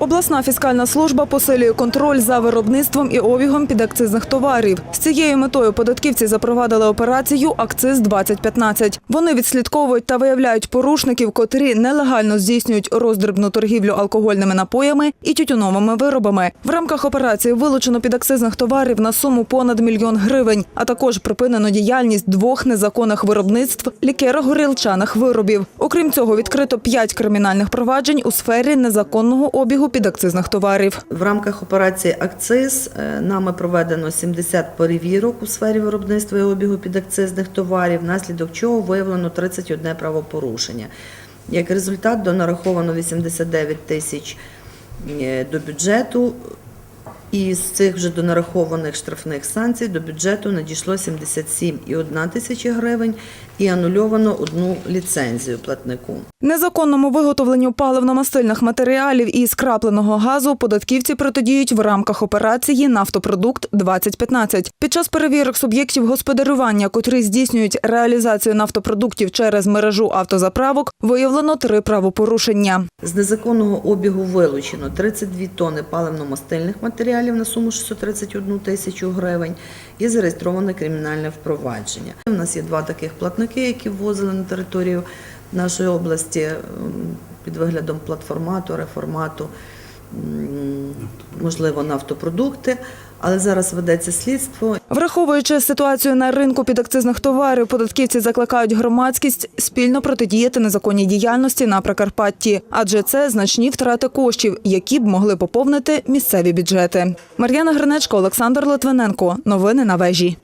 Обласна фіскальна служба посилює контроль за виробництвом і обігом підакцизних товарів. З цією метою податківці запровадили операцію Акциз 2015 Вони відслідковують та виявляють порушників, котрі нелегально здійснюють роздрібну торгівлю алкогольними напоями і тютюновими виробами. В рамках операції вилучено підакцизних товарів на суму понад мільйон гривень, а також припинено діяльність двох незаконних виробництв лікеро-горілчаних виробів. Окрім цього, відкрито п'ять кримінальних проваджень у сфері незаконного обігу підакцизних товарів. В рамках операції Акциз е, нами проведено 70 перевірок у сфері виробництва і обігу підакцизних товарів, внаслідок чого виявлено 31 правопорушення. Як результат, донараховано 89 тисяч е, до бюджету. І з цих вже донарахованих штрафних санкцій до бюджету надійшло 77,1 тисячі гривень і анульовано одну ліцензію платнику. Незаконному виготовленню паливно-мастильних матеріалів і скрапленого газу податківці протидіють в рамках операції «Нафтопродукт 2015 Під час перевірок суб'єктів господарювання, котрі здійснюють реалізацію нафтопродуктів через мережу автозаправок, виявлено три правопорушення. З незаконного обігу вилучено 32 тонни паливно-мастильних матеріалів на суму 631 тисячу гривень і зареєстроване кримінальне впровадження. У нас є два таких платники, які ввозили на територію нашої області під виглядом платформату, реформату, можливо, нафтопродукти. Але зараз ведеться слідство, Враховуючи ситуацію на ринку підакцизних товарів, податківці закликають громадськість спільно протидіяти незаконній діяльності на Прикарпатті, адже це значні втрати коштів, які б могли поповнити місцеві бюджети. Мар'яна Гринечко, Олександр Литвиненко. Новини на вежі.